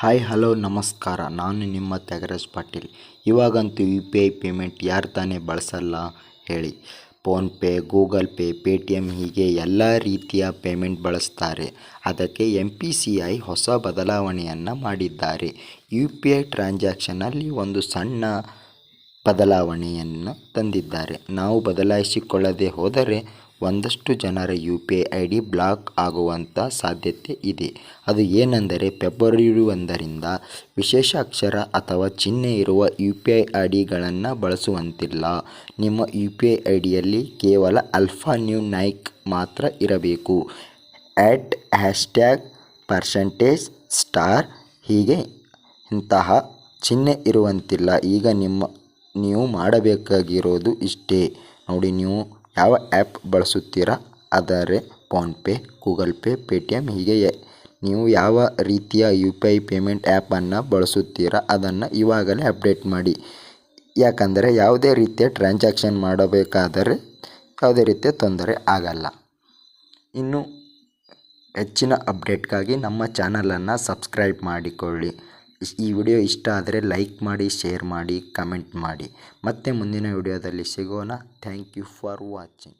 Hi, hello, ನಮಸ್ಕಾರ. ನಾನು ನಿಮ್ಮ ತ್ಯಾಗರಾಜ್ ಪಾಟೀಲ್. ಇವಾಗಂತೂ ಯು ಪಿ ಐ ಪೇಮೆಂಟ್ ಯಾರು ತಾನೇ ಬಳಸಲ್ಲ ಹೇಳಿ. ಫೋನ್ಪೇ ಗೂಗಲ್ ಪೇ ಪೇಟಿಎಮ್ ಹೀಗೆ ಎಲ್ಲ ರೀತಿಯ ಪೇಮೆಂಟ್ ಬಳಸ್ತಾರೆ. ಅದಕ್ಕೆ ಎಂ ಪಿ ಸಿ ಐ ಹೊಸ ಬದಲಾವಣೆಯನ್ನು ಮಾಡಿದ್ದಾರೆ. ಯು ಪಿ ಐ ಟ್ರಾನ್ಸಾಕ್ಷನಲ್ಲಿ ಒಂದು ಸಣ್ಣ ಬದಲಾವಣೆಯನ್ನು ತಂದಿದ್ದಾರೆ. ನಾವು ಬದಲಾಯಿಸಿಕೊಳ್ಳದೆ ಹೋದರೆ ಒಂದಷ್ಟು ಜನರ U P I I D block ಆಗುವಂಥ ಸಾಧ್ಯತೆ ಇದೆ. ಅದು ಏನೆಂದರೆ ಫೆಬ್ರವರಿ ಒಂದರಿಂದ ವಿಶೇಷ ಅಕ್ಷರ ಅಥವಾ ಚಿಹ್ನೆ ಇರುವ ಯು ಪಿ ಐ ಐ ಡಿಗಳನ್ನು ಬಳಸುವಂತಿಲ್ಲ. ನಿಮ್ಮ ಯು ಪಿ ಐ ಐ ಡಿಯಲ್ಲಿ ಕೇವಲ ಅಲ್ಫಾ ನ್ಯೂ ನೈಕ್ ಮಾತ್ರ ಇರಬೇಕು. ಆ್ಯಟ್ ಹ್ಯಾಶ್ಟ್ಯಾಗ್ ಪರ್ಸೆಂಟೇಜ್ ಸ್ಟಾರ್ ಹೀಗೆ ಇಂತಹ ಚಿಹ್ನೆ ಇರುವಂತಿಲ್ಲ. ಈಗ ನಿಮ್ಮ, ನೀವು ಮಾಡಬೇಕಾಗಿರೋದು ಇಷ್ಟೇ. ನೋಡಿ, ನೀವು ಯಾವ ಆ್ಯಪ್ ಬಳಸುತ್ತೀರಾ? ಆದರೆ ಫೋನ್ಪೇ, ಗೂಗಲ್ ಪೇ ಪೇಟಿಎಮ್ ಹೀಗೆ ನೀವು ಯಾವ ರೀತಿಯ ಯು ಪಿ ಐ ಪೇಮೆಂಟ್ ಆ್ಯಪನ್ನು ಬಳಸುತ್ತೀರಾ? ಅದನ್ನು ಇವಾಗಲೇ ಅಪ್ಡೇಟ್ ಮಾಡಿ. ಯಾಕಂದರೆ ಯಾವುದೇ ರೀತಿಯ ಟ್ರಾನ್ಸಾಕ್ಷನ್ ಮಾಡಬೇಕಾದರೆ ಯಾವುದೇ ರೀತಿಯ ತೊಂದರೆ ಆಗಲ್ಲ. ಇನ್ನು ಹೆಚ್ಚಿನ ಅಪ್ಡೇಟ್ಗಾಗಿ ನಮ್ಮ ಚಾನಲನ್ನು ಸಬ್ಸ್ಕ್ರೈಬ್ ಮಾಡಿಕೊಳ್ಳಿ. ಈ ವಿಡಿಯೋ ಇಷ್ಟ ಆದರೆ ಲೈಕ್ ಮಾಡಿ, ಶೇರ್ ಮಾಡಿ, ಕಮೆಂಟ್ ಮಾಡಿ. ಮತ್ತೆ ಮುಂದಿನ ವಿಡಿಯೋದಲ್ಲಿ ಸಿಗೋಣ. Thank you for watching.